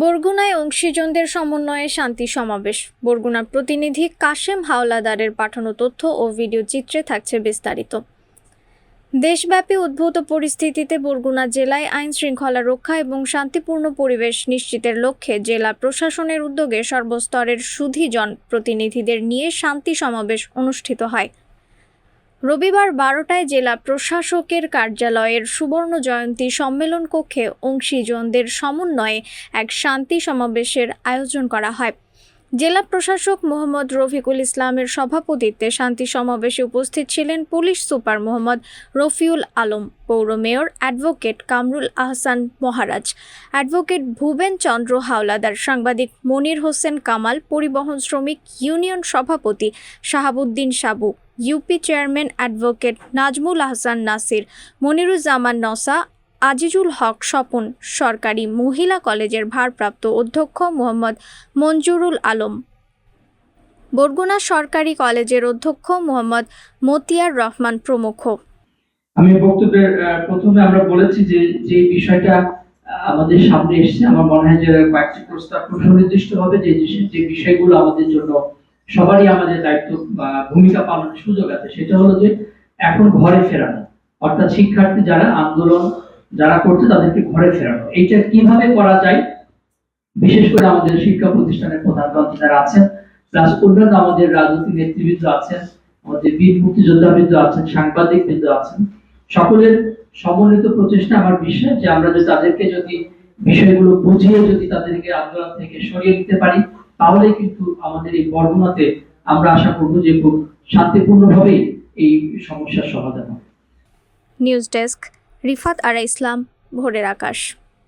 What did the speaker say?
বরগুনায় অংশীজনদের সমন্বয়ে শান্তি সমাবেশ। বরগুনা প্রতিনিধি কাশেম হাওলাদারের পাঠানো তথ্য ও ভিডিও চিত্রে থাকছে বিস্তারিত। দেশব্যাপী উদ্ভূত পরিস্থিতিতে বরগুনা জেলায় আইন শৃঙ্খলা রক্ষা এবং শান্তিপূর্ণ পরিবেশ নিশ্চিতের লক্ষ্যে জেলা প্রশাসনের উদ্যোগে সর্বস্তরের সুধীজন প্রতিনিধিদের নিয়ে শান্তি সমাবেশ অনুষ্ঠিত হয়। রবিবার বারোটায় জেলা প্রশাসকের কার্যালয়ের সুবর্ণ জয়ন্তী সম্মেলন কক্ষে অংশীজনদের সমন্বয়ে এক শান্তি সমাবেশের আয়োজন করা হয়। জেলা প্রশাসক মোহাম্মদ রফিকুল ইসলামের সভাপতিত্বে শান্তি সমাবেশে উপস্থিত ছিলেন পুলিশ সুপার মোহাম্মদ রফিউল আলম, পৌর mayor advocate Kamrul Ahsan Maharaj, advocate Bhuben Chandra Howlader, সাংবাদিক মনির হোসেন কামাল, পরিবহন শ্রমিক ইউনিয়ন সভাপতি Shahabuddin Sabu. UP chairman advocate Nazmul Ahsan Nasir, Moniruzzaman Nasa Azizul Haque Swapan, সরকারি মহিলা কলেজের ভারপ্রাপ্ত অধ্যক্ষ মোহাম্মদ মঞ্জুরুল আলম। বরগুনা সরকারি কলেজের অধ্যক্ষ মোহাম্মদ মতিয়ার রহমান প্রমুখ। আমি বক্তব্যের প্রথমে আমরা বলেছি যে যে বিষয়টা আমাদের সামনে এসেছে, আমার মনে হয় যে কয়েকটি প্রস্তাব সুনির্দিষ্ট হবে যে, যে- বিষয়গুলো আমাদের জন্য সবারই আমাদের দায়িত্ব বা ভূমিকা পালনের সুযোগ আছে। সেটা হলো যে এখন ঘরে ফেরানো। অর্থাৎ শিক্ষার্থী যারা আন্দোলন যারা করছে, তাদেরকে ঘরে ফেরানো। এইটা কীভাবে করা যায়? বিশেষ করে আমাদের শিক্ষা প্রতিষ্ঠানের প্রধান যারা আছেন প্লাস অন্যান্য আমাদের রাজনৈতিক নেতৃবৃন্দ আছেন, আমাদের বীর মুক্তিযোদ্ধাবৃন্দ আছেন সাংবাদিক বৃন্দ আছেন। সকলের সমন্বিত প্রচেষ্টা আমার বিশ্বাস যে আমরা যদি তাদেরকে যদি বিষয়গুলো বুঝিয়ে যদি তাদেরকে আন্দোলন থেকে সরিয়ে দিতে পারি তাহলে কিন্তু আমাদের এই বর্ণনাতে আমরা আশা করব যে খুব শান্তিপূর্ণভাবে এই সমস্যার সমাধান হবে। News desk, Rifat Ara Islam, Bhorer Akash.